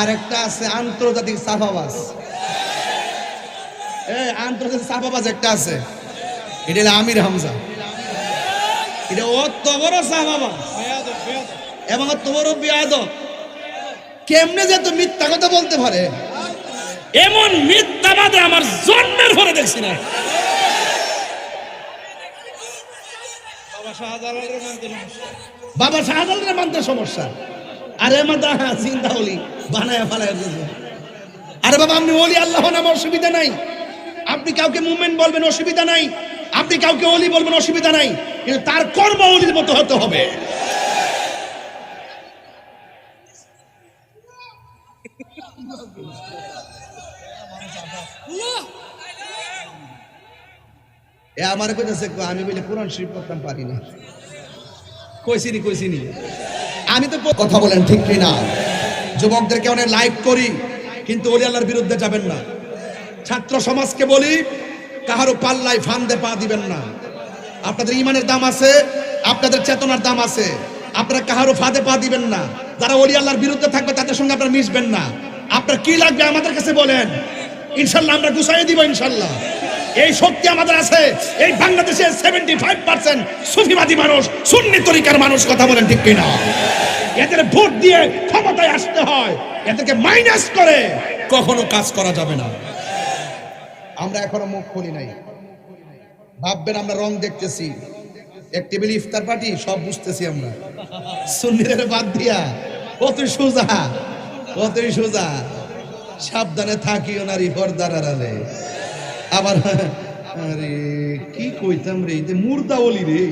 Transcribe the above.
আর একটা আছে আন্তর্জাতিক সাফাবাজ। এই আন্তর্জাতিক সাফাবাজ একটা আছে। এটা আমির হামজা। এটা অত বড় সাফাবাজ। এবং অত বড় বিয়াদ কেমনে যে তো মিথ্যা কথা বলতে পারে? এমন মিথ্যাবাদে আমার জন্মের পরে দেখছি না। বাবা শাহজালালের মানতে সমস্যা। আরে মাদা চিন্তা হলি বানায় ফালায়। আরে বাবা, আপনি ওলি, আল্লাহ নাম অসুবিধা নাই। আপনি কাউকে মুভমেন্ট বলবেন, অসুবিধা নাই। আপনি কাউকে অলি বলবেন, অসুবিধা নাই। কিন্তু তার কর্ম অলির মতো হতে হবে। এ আমার কইতেছে, আমি বলে কোরআন শরীফ পড়তাম, পারি না। কইছিনি কইছিনি। আমি তো কথা বলেন, ঠিক কি না যুবকদেরকে অনেক লাইক করি, কিন্তু ওলি আল্লাহর বিরুদ্ধে যাবেন না। ছাত্র সমাজকে বলি, কাহারও পাল্লায় ফান্দে পা দিবেন না। আপনাদের ইমানের দাম আছে, আপনাদের চেতনার দাম আছে। আপনারা কাহারও ফাঁদে পা দিবেন না। যারা ওলি আল্লাহর বিরুদ্ধে থাকবে, তাদের সঙ্গে আপনারা মিশবেন না। আপনার কি লাগবে আমাদের কাছে বলেন? ইনশাল্লাহ আমরা গুছাই দিব, ইনশাল্লাহ। এই শক্তি আমাদের আছে। এই বাংলাদেশের সেভেন্টি ফাইভ পার্সেন্ট সুফিবাদী মানুষ, সুন্নি তরিকার মানুষ, কথা বলেন ঠিক কিনা? এদের ভোট দিয়ে ক্ষমতায় আসতে হয়। এদেরকে মাইনাস করে। কখনো কাজ করা যাবে না। আমরা এখনও মুখ খুলি নাই। ভাববেন আমরা রং দেখতেছি। এক টেবিল ইফতার পার্টি সব বুঝতেছি আমরা। সুন্নিদের বাদ দিয়া কতই সোজা কতই সোজা। সাবধানে থাকিও নারী পর্দার আড়ালে। আবার আরে কি কইতাম রে মুর্দা অলি রে।